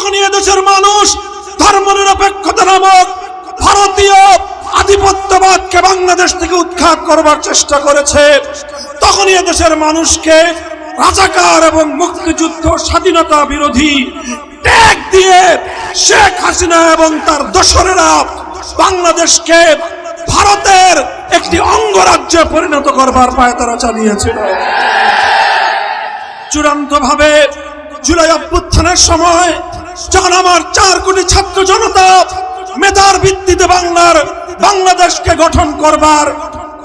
তখনই এদেশের মানুষ ধর্মনিরপেক্ষতা নামক ভারতীয় আধিপত্যবাদকে বাংলাদেশ থেকে উৎখাত করবার চেষ্টা করেছে। তখনই এদেশের মানুষকে রাজাকার এবং মুক্তিযুদ্ধ স্বাধীনতা বিরোধী ট্যাগ দিয়ে শেখ হাসিনা এবং তার দোসরেরা বাংলাদেশকে ভারতের একটি অঙ্গরাজ্যে পরিণত করবার পায় তারা চালিয়েছিল। চূড়ান্ত ভাবে জুলাই অভ্যুত্থানের সময় যখন আমার চার কোটি ছাত্র জনতা মেধার ভিত্তিতে বাংলার বাংলাদেশকে গঠন করবার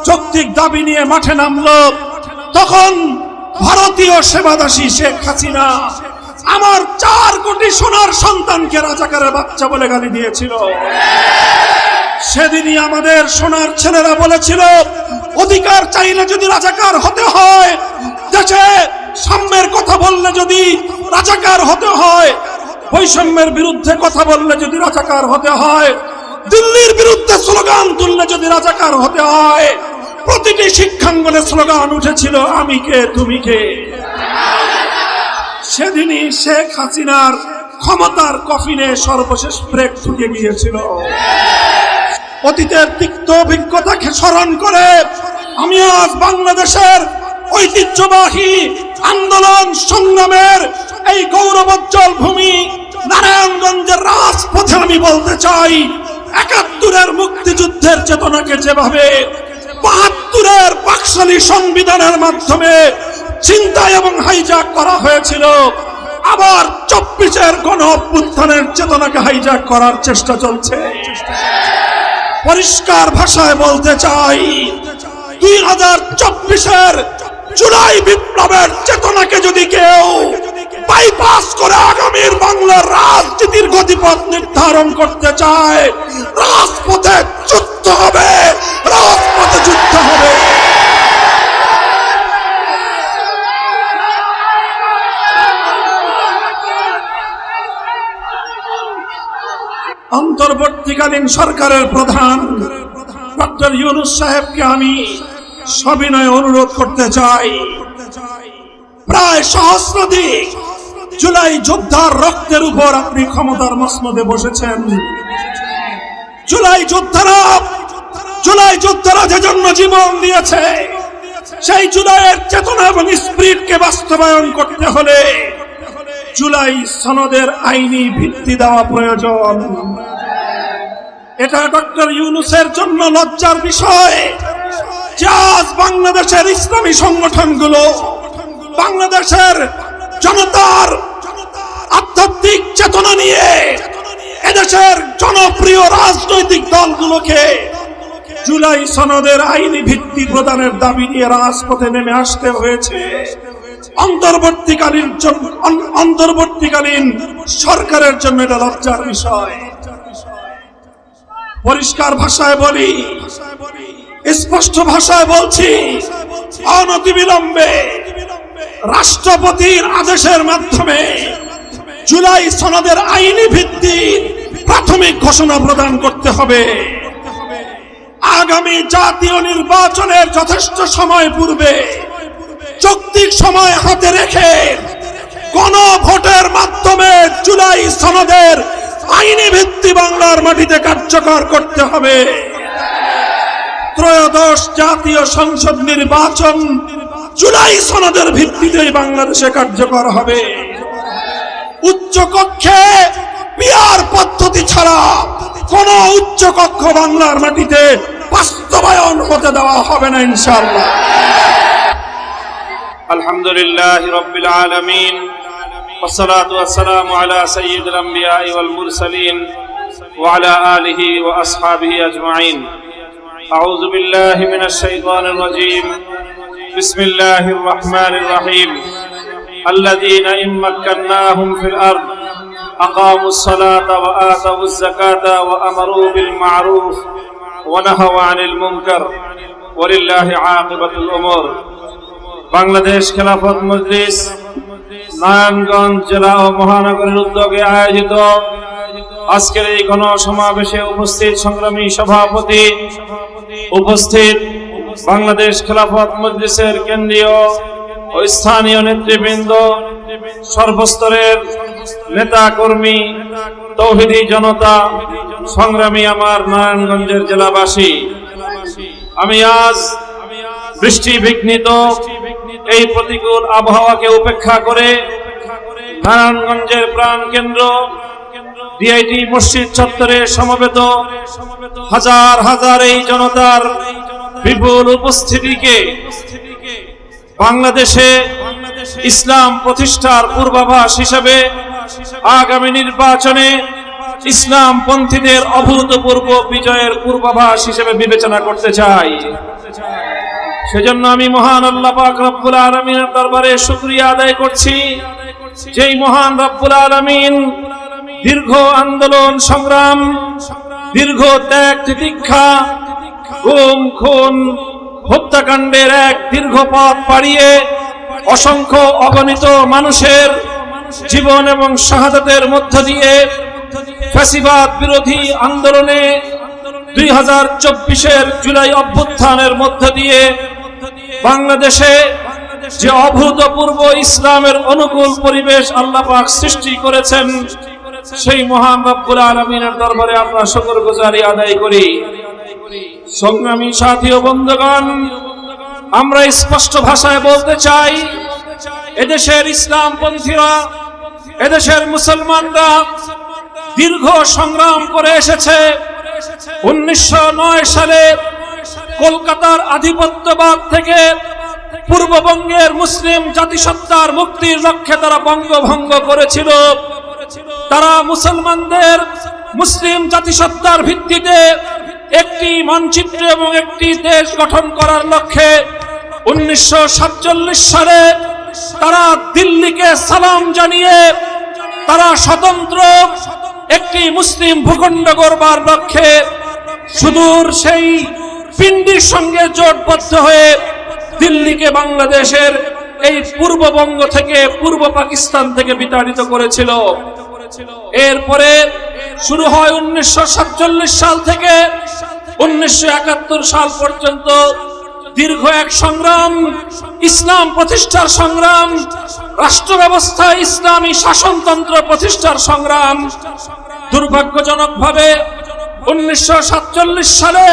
যৌক্তিক দাবি নিয়ে মাঠে নামলো, তখন ভারতীয় সেবাদাসী শেখ হাসিনা আমার চার কোটি সোনার সন্তানকে রাজাকারের বাচ্চা বলে গালি দিয়েছিল। সেদিনই আমাদের সোনার ছেলেরা বলেছিল, অধিকার চাইলে যদি রাজাকার হতে হয়, দেশে সাম্যের কথা বললে যদি রাজাকার হতে হয় বৈষম্যের বিরুদ্ধে কথা বললে যদি রাজাকার হতে হয়, দিল্লির বিরুদ্ধে স্লোগান তুললে যদি রাজাকার হতে হয়, প্রতিটি শিক্ষাঙ্গনে স্লোগান উঠেছিল, আমি কে, তুমি কে? সেদিনই শেখ হাসিনার ক্ষমতার কফিনে সর্বশেষ ব্রেক ঢুকে গিয়েছিল। অতীতের তিক্ত অভিজ্ঞতাকে স্মরণ করে, আমি আজ বাংলাদেশের ঐতিহ্যবাহী আন্দোলন সংগ্রামের এই গৌরবোজ্জ্বল ভূমি নারায়ণগঞ্জের রাজপথে আমি বলতে চাই, একাত্তরের মুক্তিযুদ্ধের চেতনাকে যেভাবে বাহাত্তরের পাকশালী সংবিধানের মাধ্যমে চিন্তা এবং হাইজাক করা হয়েছিল, আবার চব্বিশের গণ অভ্যুত্থানের চেতনাকে হাইজাক করার চেষ্টা চলছে। পরিষ্কার ভাষায় বলতে চাই, দুই হাজার চব্বিশের জুলাই বিপ্লবের চেতনাকে যদি কেউ বাইপাস করে আগামীর বাংলার রাজনীতির গতিপথ নির্ধারণ করতে চায়, রাজপথে যুদ্ধ হবে, রাজপথে যুদ্ধ হবে। অন্তর্বর্তীকালীন সরকারের প্রধান ডক্টর ইউনুস সাহেবকে আমি সবিনয় অনুরোধ করতে চাই। প্রায় সহস্রাধিক জুলাই যোদ্ধার রক্তের উপর আপনি ক্ষমতার মসনদে বসেছেন। জুলাই যোদ্ধারা জুলাই যোদ্ধারা যে জন্য জীবন দিয়েছে, সেই জুলাইয়ের চেতনা এবং স্পিরিটকে বাস্তবায়ন করতে হলে জুলাই সনদের আইনি ভিত্তি দেওয়া প্রয়োজন। এটা ডক্টর ইউনুসের জন্য লজ্জার বিষয়। বাংলাদেশের ইসলামী সংগঠনগুলো, বাংলাদেশের জনতার আধ্যাত্মিক চেতনা নিয়ে এদেশের জনপ্রিয় রাজনৈতিক দলগুলোকে জুলাই সনদের আইনি ভিত্তি প্রদানের দাবি নিয়ে রাজপথে নেমে আসতে হয়েছে। অন্তর্বর্তীকালীন অন্তর্বর্তীকালীন সরকারের জন্য এটা লজ্জার বিষয়। পরিষ্কার ভাষায় বলি স্পষ্ট ভাষায় বলছি, অনতিবিলম্বে রাষ্ট্রপতির আদেশের মাধ্যমে জুলাই সনদের আইনি ভিত্তি প্রাথমিক ঘোষণা প্রদান করতে হবে। আগামী জাতীয় নির্বাচনের যথেষ্ট সময় পূর্বে যৌক্তিক সময় হাতে রেখে গণভোটের মাধ্যমে জুলাই সনদের আইনি ভিত্তি বাংলার মাটিতে কার্যকর করতে হবে। ত্রয়োদশ জাতীয় সংসদ নির্বাচন জুলাই সনদের ভিত্তিতেই বাংলাদেশে কার্যকর হবে উচ্চ কক্ষে পিয়ার পদ্ধতি ছাড়া কোন উচ্চ কক্ষ বাংলার মাটিতে বাস্তবায়ন হতে দেওয়া হবে না ইনশাআল্লাহ الحمد لله رب العالمين والصلاة والسلام على سيد الأنبياء والمرسلين وعلى آله وأصحابه أجمعين أعوذ بالله من الشيطان الرجيم بسم الله الرحمن الرحيم الذين إن مكناهم في الأرض أقاموا الصلاة وآتوا الزكاة وأمروا بالمعروف ونهوا عن المنكر ولله عاقبة الأمور বাংলাদেশ খেলাফত মজলিস নারায়ণগঞ্জ জেলা ও মহানগরের উদ্যোগে আয়োজিত আজকের এই গণ সমাবেশে উপস্থিত সংগ্রামী সভাপতি, উপস্থিত বাংলাদেশ খেলাফত মজলিসের কেন্দ্রীয় ও স্থানীয় নেতৃবৃন্দ, সর্বস্তরের নেতা কর্মী, তৌহিদি জনতা, সংগ্রামী আমার নারায়ণগঞ্জের জেলাবাসী। আমি আজ বৃষ্টি বিঘ্নিত এই প্রতিকূল আবহাওয়াকে উপেক্ষা করে নারায়ণগঞ্জের প্রাণ কেন্দ্র ডিআইটি মসজিদ চত্বরে সমবেত হাজার হাজার এই জনতার বিপুল উপস্থিতিকে বাংলাদেশে ইসলাম প্রতিষ্ঠার পূর্বাভাস হিসেবে আগামী নির্বাচনে ইসলাম পন্থীদের অভূতপূর্ব বিজয়ের পূর্বাভাস হিসেবে বিবেচনা করতে চাই। সেজন্য আমি মহান আল্লাহ পাক রব্বুল আলামিনের দরবারে শুকরিয়া আদায় করছি। যেই মহান রব্বুল আলামিন দীর্ঘ আন্দোলন, সংগ্রাম, দীর্ঘ ত্যাগ, তিতিক্ষা, গুম, খুন, হত্যাকাণ্ডের এক দীর্ঘ পথ পাড়িয়ে অসংখ্য অগণিত মানুষের জীবন এবং শাহাদাতের মধ্য দিয়ে ফ্যাসিবাদ বিরোধী আন্দোলনে দুই হাজার চব্বিশের জুলাই অভ্যুত্থানের মধ্য দিয়ে বাংলাদেশে যে অভূতপূর্ব ইসলামের অনুকূল পরিবেশ আল্লাহ পাক সৃষ্টি করেছেন সেই মহান রব্বুল আলমিনের দরবারে আমরা শুকর গুজারি আদায় করি। সংগ্রামী সাথী ও বন্ধুগণ, আমরা স্পষ্ট ভাষায় বলতে চাই, এদেশের ইসলাম ইসলামপন্থীরা, এদেশের মুসলমানরা দীর্ঘ সংগ্রাম করে এসেছে। উনিশশো নয় সালে কলকাতার আধিপত্যবাদ থেকে পূর্ববঙ্গের মুসলিম জাতিসত্তার মুক্তির লক্ষ্যে তারা বঙ্গভঙ্গ করেছিল। তারা মুসলমানদের মুসলিম জাতিসত্তার ভিত্তিতে একটি মানচিত্র এবং একটি দেশ গঠন করার লক্ষ্যে উনিশশো সাতচল্লিশ সালে তারা দিল্লিকে সালাম জানিয়ে তারা স্বতন্ত্র একটি মুসলিম ভূখণ্ড গড়বার লক্ষ্যে সুদূর সেই পিন্ডির সঙ্গে জোটবদ্ধ হয়ে দিল্লিকে বাংলাদেশের এই পূর্ববঙ্গ থেকে পূর্ব পাকিস্তান থেকে বিতাড়িত করেছিল। এরপরে শুরু হয় উনিশশো সাতচল্লিশ সাল থেকে উনিশশো একাত্তর সাল পর্যন্ত দীর্ঘ এক সংগ্রাম, ইসলাম প্রতিষ্ঠার সংগ্রাম রাষ্ট্র ব্যবস্থা ইসলামী শাসনতন্ত্র প্রতিষ্ঠার সংগ্রাম। দুর্ভাগ্যজনকভাবে উনিশশো সাতচল্লিশ সালে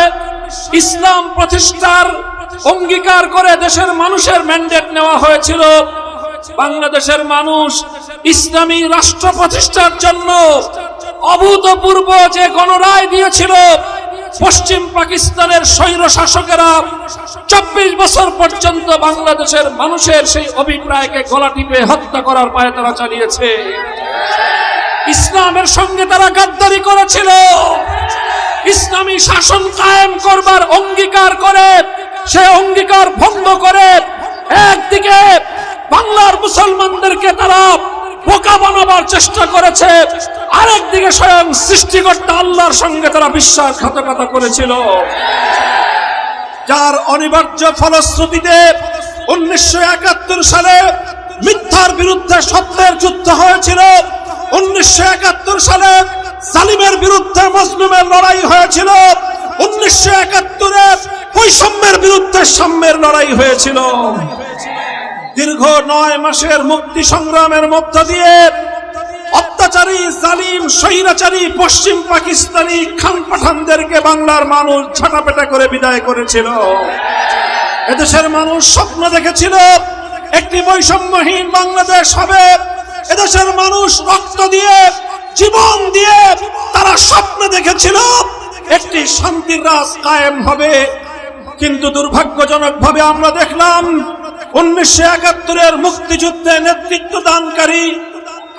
ইসলাম প্রতিষ্ঠার অঙ্গীকার করে দেশের মানুষের ম্যান্ডেট নেওয়া হয়েছিল। বাংলাদেশের মানুষ ইসলামী রাষ্ট্র প্রতিষ্ঠার জন্য অভূতপূর্ব যে গণরায় দিয়েছিল, পশ্চিম পাকিস্তানের স্বৈর শাসকেরা চব্বিশ বছর পর্যন্ত বাংলাদেশের মানুষের সেই অভিপ্রায়কে গলা টিপে হত্যা করার পায়ে তারা চালিয়েছে। ইসলামের সঙ্গে তারা গাদ্দারি করেছিল। ইসলামী শাসন কায়েম করবার অঙ্গীকার করে, সে অঙ্গীকার ভঙ্গ করে একদিকে বাংলার মুসলমানদেরকে তারা বোকা বানাবার চেষ্টা করেছে। আরেকদিকে স্বয়ং সৃষ্টিকর্তা আল্লাহর সঙ্গে তারা বিশ্বাসঘাতকতা করেছিল। যার অনিবার্য ফলশ্রুতিতে উনিশশো একাত্তর সালে মিথ্যার বিরুদ্ধে সত্যের যুদ্ধ হয়েছিল। উনিশশো একাত্তর সালে সালিমের বিরুদ্ধে মজলুমের লড়াই হয়েছিল। উনিশশো একাত্তরে বৈষম্যের বিরুদ্ধে সাম্যের লড়াই হয়েছিল। দীর্ঘ নয় মাসের মুক্তি সংগ্রামের মধ্য দিয়ে অত্যাচারী, জালিম, স্বৈরাচারী, পশ্চিম পাকিস্তানি খান পাঠানদেরকে বাংলার মানুষ ছাটাপেটা করে বিদায় করেছিল। এদেশের মানুষ স্বপ্ন দেখেছিল একটি বৈষম্যহীন বাংলাদেশ হবে। এদেশের মানুষ রক্ত দিয়ে, জীবন দিয়ে তারা স্বপ্ন দেখেছিল একটি শান্তির রাজ কায়েম হবে। কিন্তু দুর্ভাগ্যজনক ভাবে আমরা দেখলাম উনিশশো একাত্তরের মুক্তিযুদ্ধে নেতৃত্ব দানকারী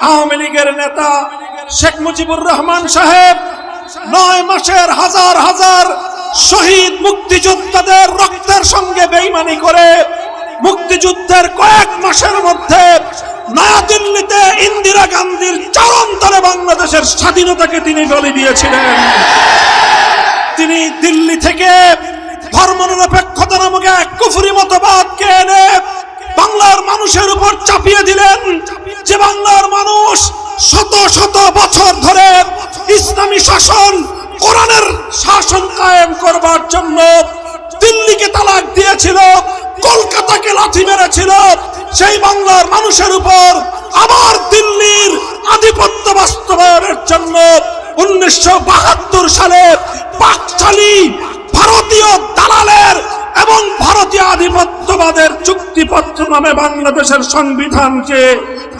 আওয়ামী লীগের নেতা শেখ মুজিবুর রহমান সাহেব নয় মাসের হাজার হাজার শহীদ মুক্তিযোদ্ধাদের রক্তের সঙ্গে বেইমানি করে মুক্তিযুদ্ধের কয়েক মাসের মধ্যে নয়াদিল্লিতে ইন্দিরা গান্ধীর চরম তলে বাংলাদেশের স্বাধীনতাকে তিনি বলি দিয়েছিলেন। তিনি দিল্লি থেকে ধর্মনিরপেক্ষতা নামক এক কুফরি মতবাদকে এনে বাংলার মানুষের উপর চাপিয়ে দিলেন যে বাংলার মানুষ শত শত বছর ধরে ইসলামী শাসন, কোরআনের শাসন কায়েম করবার জন্য দিল্লিকে তালাক দিয়েছিল, কলকাতাকে লাথি মেরেছিল। সেই বাংলার মানুষের উপর আবার দিল্লির আধিপত্য বাস্তবায়নের জন্য উনিশশো বাহাত্তর সালে পাকচালী ভারতীয় দালালের এবং ভারতীয় আধিপত্যবাদের চুক্তিপত্র নামে বাংলাদেশের সংবিধানকে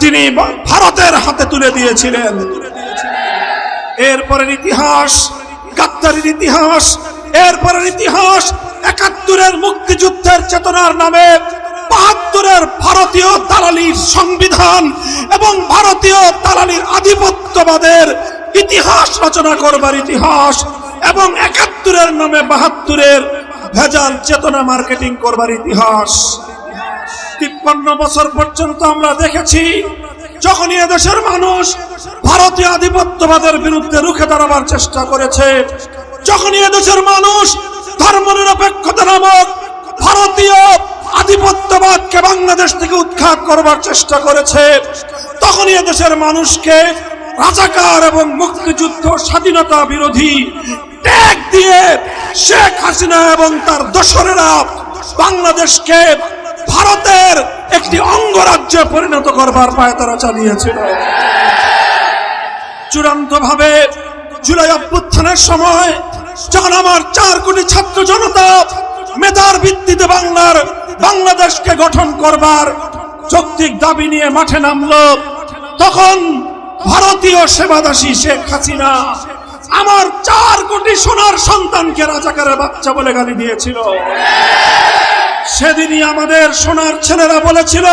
তিনি ভারতের হাতে তুলে দিয়েছিলেন। এরপরের ইতিহাস, গাদ্দারির ইতিহাস, এরপরের ইতিহাস, একাত্তরের মুক্তিযুদ্ধের চেতনার নামে বাহাত্তরের ভারতীয় দালালির সংবিধান এবং ভারতীয় দালালির আধিপত্যবাদের ইতিহাস রচনা করবার ইতিহাস এবং একাত্তরের নামে বাহাত্তরের ভেজাল চেতনা মার্কেটিং করবার ইতিহাস। তিপ্পান্ন বছর পর্যন্ত আমরা দেখেছি যখনই এদেশের মানুষ ভারতীয় আধিপত্যবাদের বিরুদ্ধে রুখে দাঁড়াবার চেষ্টা করেছে যখনই এদেশের মানুষ ধর্মনিরপেক্ষতা নামক ভারতীয় আধিপত্যবাদকে বাংলাদেশ থেকে উৎখাত করবার চেষ্টা করেছে, তখনই এদেশের মানুষকে রাজাকার এবং মুক্তিযুদ্ধ স্বাধীনতা বিরোধী ট্যাগ দিয়ে শেখ হাসিনা এবং তার দোসরেরা বাংলাদেশকে ভারতের একটি অঙ্গরাজ্যে পরিণত করবার পায় তারা চালিয়েছিল। চূড়ান্ত ভাবে জুলাই অভ্যুত্থানের সময় যখন আমার চার কোটি ছাত্র জনতা মেধার ভিত্তিতে বাংলার, বাংলাদেশকে গঠন করবার যৌক্তিক দাবি নিয়ে মাঠে নামলো, তখন ভারতীয় সেবাদাসী শেখ হাসিনা আমার চার কোটি সোনার সন্তানকে রাজাকারের বাচ্চা বলে গালি দিয়েছিল। সেদিনই আমাদের সোনার ছেলেরা বলেছিল,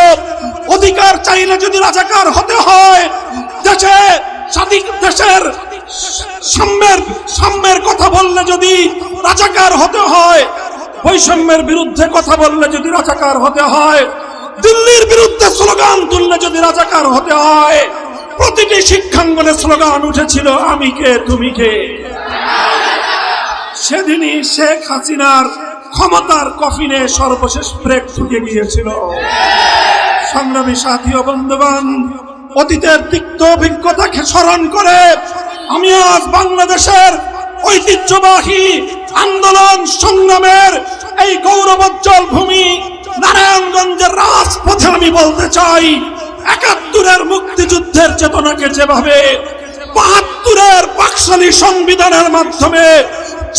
অধিকার চাইলে যদি রাজাকার হতে হয়, দেশে দেশের সাম্যের সাম্যের কথা বললে যদি রাজাকার হতে হয়, বৈষম্যের বিরুদ্ধে কথা বললে যদি রাজাকার হতে হয়, দিল্লির বিরুদ্ধে স্লোগান তুললে যদি রাজাকার হতে হয় প্রতিটি শিক্ষাঙ্গনে স্লোগান উঠেছিল, আমি কে, তুমি কে? সেদিনই শেখ হাসিনার ক্ষমতার কফিনে সর্বশেষ ব্রেক ঢুকে গিয়েছিল সংগ্রামী সাথী ও বন্ধুবান অতীতের তিক্ত অভিজ্ঞতাকে স্মরণ করে আমি আজ বাংলাদেশের ঐতিহ্যবাহী আন্দোলন সংগ্রামের এই গৌরবোজ্জ্বল ভূমি নারায়ণগঞ্জের রাজপথে আমি বলতে চাই একাত্তরের মুক্তিযুদ্ধের চেতনাকে যেভাবে বাহাত্তরের পাকশালী সংবিধানের মাধ্যমে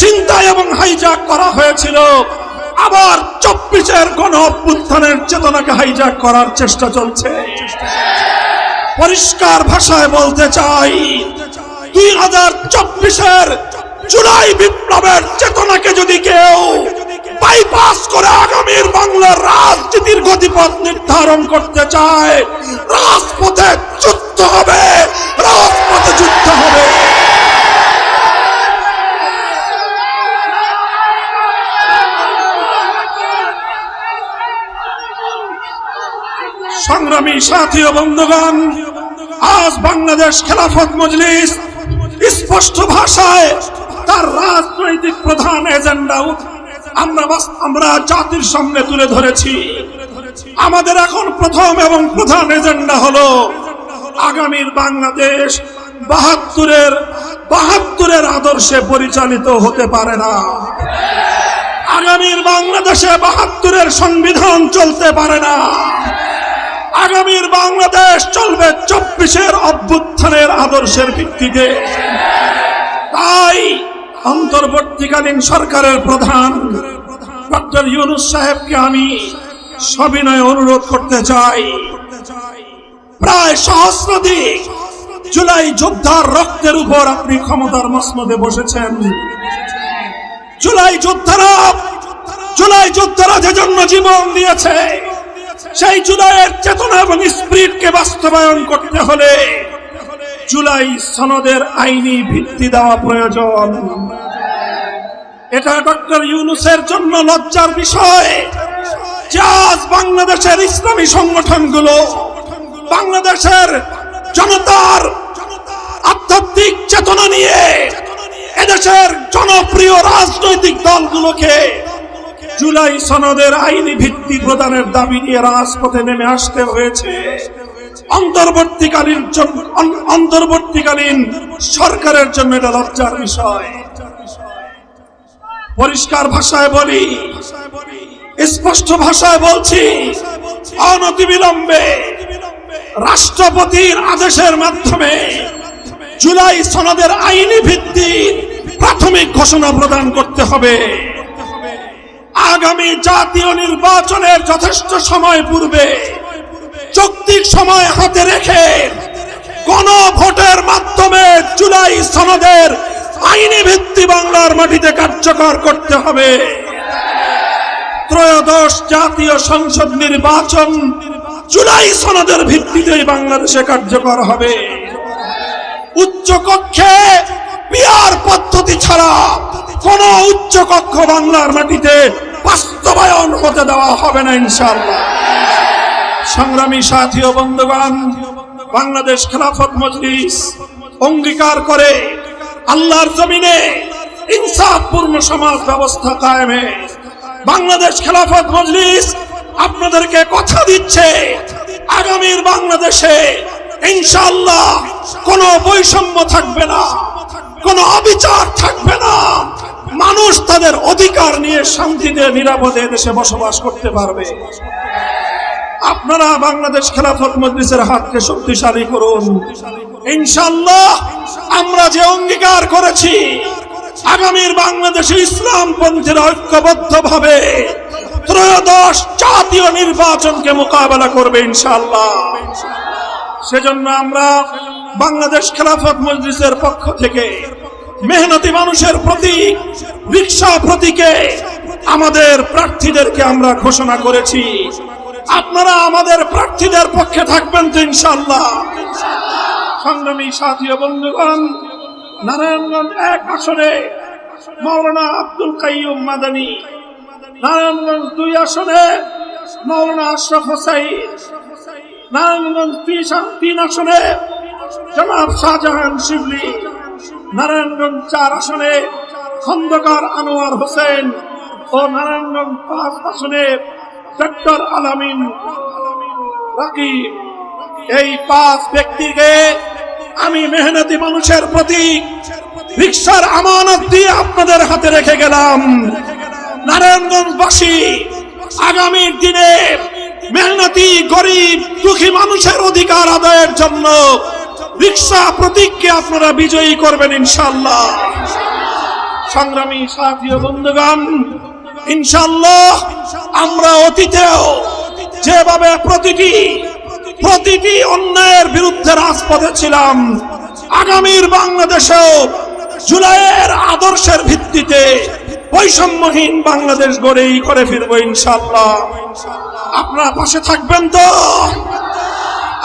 চিন্তা এবং হাইজাক করা হয়েছিল, আবার চব্বিশের গণ অভ্যুত্থানের চেতনাকে হাইজাক করার চেষ্টা চলছে। পরিষ্কার ভাষায় বলতে চাই, দুই হাজার চব্বিশের জুলাই বিপ্লবের চেতনাকে যদি কেউ বাইপাস করে আগামীর বাংলার রাজনীতির গতিপথ নির্ধারণ করতে চায়। রাজপথে যুদ্ধ হবে, রাজপথে যুদ্ধ হবে। সংগ্রামী সাথী বন্ধুগণ, আজ বাংলাদেশ খেলাফত মজলিস স্পষ্ট ভাষায় তার রাজনৈতিক প্রধান এজেন্ডা আমরা আমরা জাতির সামনে তুলে ধরেছি। আমাদের এখন প্রথম এবং প্রধান এজেন্ডা হলো আগামীর বাংলাদেশ বাহাত্তরের বাহাত্তরের আদর্শে পরিচালিত হতে পারে না। আগামীর বাংলাদেশে বাহাত্তরের সংবিধান চলতে পারে না। আগামীর বাংলাদেশ চলবে চব্বিশের অভ্যুত্থানের আদর্শের ভিত্তিতে। তাই অন্তর্বর্তীকালীন সরকারের প্রধান ডক্টর ইউনুস সাহেবকে আমি সবিনয় অনুরোধ করতে চাই। প্রায় সহস্রাধিক জুলাই যোদ্ধার রক্তের উপর আপনি ক্ষমতার মসনদে বসেছেন। জুলাই যোদ্ধারা জুলাই যোদ্ধারা যে জন্য জীবন দিয়েছে, সেই জুলাইয়ের চেতনা এবং স্পিরিটকে বাস্তবায়ন করতে হলে জুলাই সনদের আইনি ভিত্তি দেওয়া প্রয়োজন। এটা ডক্টর ইউনুসের জন্য লজ্জার বিষয় বাংলাদেশের ইসলামী সংগঠনগুলো বাংলাদেশের জনতার আধ্যাত্মিক চেতনা নিয়ে এদেশের জনপ্রিয় রাজনৈতিক দলগুলোকে জুলাই সনদের আইনি ভিত্তি প্রদানের দাবি নিয়ে রাজপথে নেমে আসতে হয়েছে। অন্তর্বর্তীকালীন অন্তর্বর্তীকালীন সরকারের জন্য এটা লজ্জার বিষয়। পরিষ্কার ভাষায় বলি, স্পষ্ট ভাষায় বলছি অনতি বিলম্বে রাষ্ট্রপতির আদেশের মাধ্যমে জুলাই সনদের আইনি ভিত্তি প্রাথমিক ঘোষণা প্রদান করতে হবে। আগামী জাতীয় নির্বাচনের যথেষ্ট সময় পূর্বে যৌক্তিক সময় হাতে রেখে গণভোটের মাধ্যমে জুলাই সনদের আইনি ভিত্তি বাংলার মাটিতে কার্যকর করতে হবে। ত্রয়োদশ জাতীয় সংসদ নির্বাচন জুলাই সনদের ভিত্তিতে বাংলাদেশে কার্যকর হবে। উচ্চ কক্ষে পিয়ার পদ্ধতি ছাড়া কোন উচ্চ কক্ষ বাংলার মাটিতে বাস্তবায়ন হতে দেওয়া হবে না, ইনশাআল্লাহ। সংগ্রামী সাথী ও বন্ধুগণ, বাংলাদেশ খেলাফত মজলিস অঙ্গীকার করে আল্লাহর জমিনে ইনসাফপূর্ণ সমাজ ব্যবস্থা কায়েমে বাংলাদেশ খেলাফত মজলিস আপনাদেরকে কথা দিচ্ছে। আগামীর বাংলাদেশে ইনশাআল্লাহ কোনো বৈষম্য থাকবে না, কোনো অবিচার থাকবে না। মানুষ তাদের অধিকার নিয়ে শান্তিতে, নিরাপদে দেশে বসবাস করতে পারবে। আপনারা বাংলাদেশ খেলাফত মজলিসের হাতকে শক্তিশালী করুন। ইনশাল্লাহ আমরা যে অঙ্গীকার করেছি, আগামীর বাংলাদেশে ইসলাম পন্থীর ঐক্যবদ্ধ ভাবে ত্রয়োদশ জাতীয় নির্বাচনকে মোকাবেলা করবে ইনশাল্লাহ সেজন্য আমরা বাংলাদেশ খেলাফত মজলিসের পক্ষ থেকে মেহনতি মানুষের প্রতীক রিক্সা প্রতীকে আমাদের প্রার্থীদেরকে আমরা ঘোষণা করেছি। আপনারা আমাদের প্রার্থীদের পক্ষে থাকবেন তো ইনশাল্লাহ সংগ্রামী সাথী বন্ধুগণ, নারায়ণগঞ্জ এক আসনে মৌলানা আব্দুল কাইয়ুম মাদানী, নারায়ণগঞ্জ দুই আসনে মৌলানা আশরাফ হোসাইন, নারায়ণগঞ্জ তিন আসনে জনাব শাহজাহান শিবলি, নারায়ণগঞ্জ চার আসনে খন্দকার আনোয়ার হোসেন ও নারায়ণগঞ্জ পাঁচ আসনে ডক্টর আলামিন এই পাঁচ ব্যক্তিকে আমি মেহনতি মানুষের প্রতি রিক্সার আমানত দিয়ে আপনাদের হাতে রেখে গেলাম। নারায়ণগঞ্জবাসী, আগামীর দিনে মেহনতি, গরিব, দুঃখী মানুষের অধিকার আদায়ের জন্য রিক্সা প্রতীককে আপনারা বিজয়ী করবেন ইনশাল্লাহ সংগ্রামী সাথী বন্ধুগণ ইনশাল্লাহ আমরা অতীতেও যেভাবে প্রতিটি প্রতিটি অন্যায়ের বিরুদ্ধে রাজপথে ছিলাম, আগামীর বাংলাদেশেও জুলাইয়ের আদর্শের ভিত্তিতে বৈষম্যহীন বাংলাদেশ গড়েই করে ফিরবো ইনশাল্লাহ আপনারা পাশে থাকবেন তো?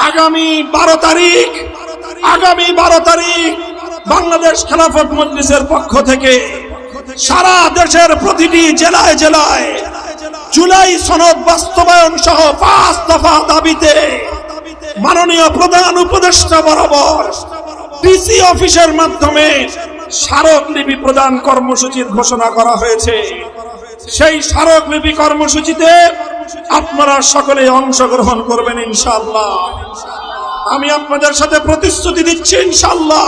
আগামী বারো তারিখ, আগামী বারো তারিখ বাংলাদেশ খেলাফত মজলিসের পক্ষ থেকে সারা দেশের প্রতিটি জেলায় জেলায় জুলাই সনদ বাস্তবায়ন সহ পাঁচ দফা দাবিতে মাননীয় প্রধান উপদেষ্টা বরাবর ডিসি অফিসের মাধ্যমে স্মারকলিপি প্রদান কর্মসূচির ঘোষণা করা হয়েছে। সেই স্মারকলিপি কর্মসূচিতে আপনারা সকলে অংশগ্রহণ করবেন ইনশাআল্লাহ। আমি আপনাদের সাথে প্রতিশ্রুতি দিচ্ছি ইনশাআল্লাহ।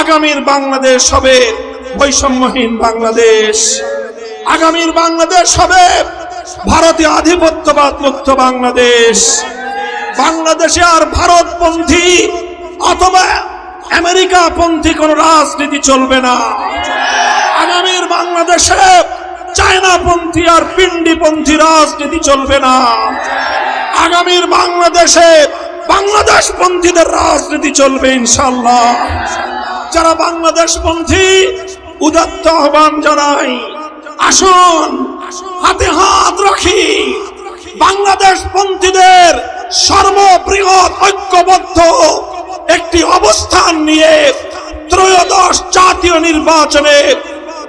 আগামীর বাংলাদেশ হবে বৈষম্যহীন বাংলাদেশ। আগামীর বাংলাদেশ হবে ভারতীয় আধিপত্যবাদ মুক্ত বাংলাদেশ। বাংলাদেশে আর ভারতপন্থী অথবা আমেরিকা পন্থী কোন রাজনীতি চলবে না। আগামীর বাংলাদেশে চায়না পন্থী আর পিন্ডি পন্থী রাজনীতি চলবে না। আগামীর বাংলাদেশে বাংলাদেশ পন্থীদের রাজনীতি চলবে ইনশাল্লাহ যারা বাংলাদেশ পন্থী উদাত্ত আহ্বান জানাই। আসুন, হাতে হাত রাখি। বাংলাদেশ পন্থীদের সর্ববৃহৎ ঐক্যবদ্ধ একটি অবস্থান নিয়ে ত্রয়োদশ জাতীয় নির্বাচনে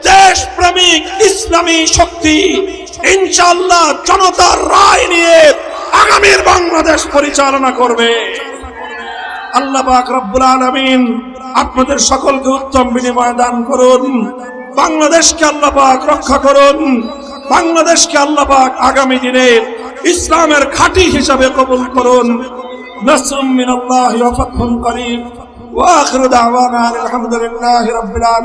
দেশপ্রেমিক ইসলামী শক্তি ইনশাল্লাহ জনতার রায় নিয়ে আগামীর বাংলাদেশ পরিচালনা করবে। আল্লাহ পাক রব্বুল আলামিন আপনাদের সকলকে উত্তম বিনিময় দান করুন। বাংলাদেশকে আল্লাপাক রক্ষা করুন। বাংলাদেশকে আল্লাপাক আগামী দিনে ইসলামের খাঁটি হিসাবে কবুল করুন। আলহামদুলিল্লাহ রবিলাম